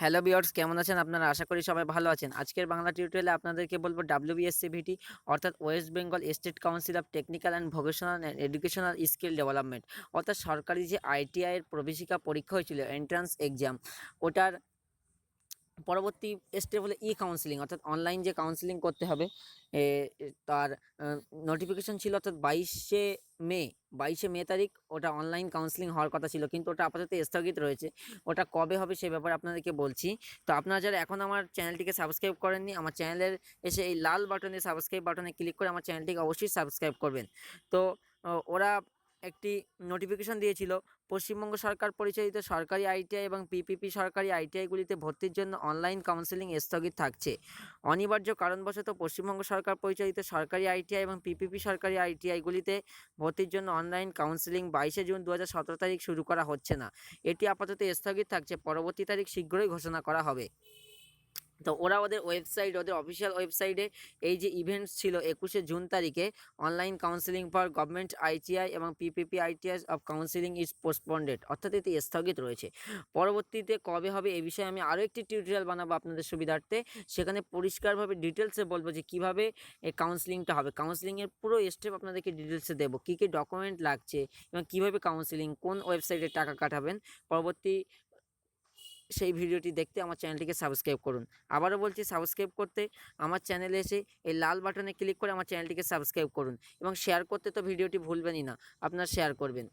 Hello বিয়ার্স কেমন আছেন? আপনারা আশা করি সবাই ভালো আছেন। আজকের বাংলা টিউটোরিয়ালে আপনাদেরকে বলব ডাব্লিউবিএসসিভিটি অর্থাৎ West Bengal State Council of Technical and Vocational and Educational Skill Development অর্থাৎ সরকারি যে আইটিআইয়ের প্রবেশিকা পরীক্ষা হয়েছিল এন্ট্রান্স এক্সাম ওটার পরবর্তী স্টেপ হলো ই কাউন্সিলিং অর্থাৎ অনলাইন যে কাউন্সিলিং করতে হবে তার নোটিফিকেশন ছিল অর্থাৎ বাইশে মে বাইশে মে তারিখ ওটা অনলাইন কাউন্সিলিং হওয়ার কথা ছিল, কিন্তু ওটা আপাতত স্থগিত রয়েছে। ওটা কবে হবে সে ব্যাপারে আপনাদেরকে বলছি। তো আপনারা যারা এখন আমার চ্যানেলটিকে সাবস্ক্রাইব করেননি, আমার চ্যানেলের এসে এই লাল বাটনে সাবস্ক্রাইব বাটনে ক্লিক করে আমার চ্যানেলটিকে অবশ্যই সাবস্ক্রাইব করবেন। তো ওরা একটি নোটিফিকেশন দিয়েছিল, পশ্চিমবঙ্গ সরকার পরিচালিত সরকারি আইটিআই এবং পিপিপি সরকারি আইটিআইগুলিতে ভর্তির জন্য অনলাইন কাউন্সেলিং স্থগিত থাকছে। অনিবার্য কারণবশত পশ্চিমবঙ্গ সরকার পরিচালিত সরকারি আইটিআই এবং পিপিপি সরকারি আইটিআইগুলিতে ভর্তির জন্য অনলাইন কাউন্সেলিং বাইশে জুন দু হাজার সতেরো তারিখ শুরু করা হচ্ছে না। এটি আপাতত স্থগিত থাকছে, পরবর্তী তারিখ শীঘ্রই ঘোষণা করা হবে। তো ওরা ওদের ওয়েবসাইট, ওদের অফিসিয়াল ওয়েবসাইটে এই যে ইভেন্টস ছিল একুশে জুন তারিখে, online counselling for government ITI এবং PPP ITI of counselling is postponed, অর্থাৎ এতে স্থগিত রয়েছে। পরবর্তীতে কবে হবে এই বিষয়ে আমি আরও একটি টিউটোরিয়াল বানাবো আপনাদের সুবিধার্থে। সেখানে পরিষ্কারভাবে ডিটেলসে বলব যে কীভাবে এই কাউন্সিলিংটা হবে। কাউন্সিলিংয়ের পুরো স্টেপ আপনাদেরকে ডিটেলসে দেবো। কী কী ডকুমেন্ট লাগছে এবং কীভাবে কাউন্সিলিং, কোন ওয়েবসাইটে টাকা কাটাবেন। পরবর্তী সেই ভিডিওটি দেখতে আমার চ্যানেলটিকে সাবস্ক্রাইব করুন। আবারও বলছি, সাবস্ক্রাইব করতে আমার চ্যানেলে এসে এই লাল বাটনে ক্লিক করে আমার চ্যানেলটিকে সাবস্ক্রাইব করুন এবং শেয়ার করতে তো ভিডিওটি ভুলবেনই না, আপনারা শেয়ার করবেন।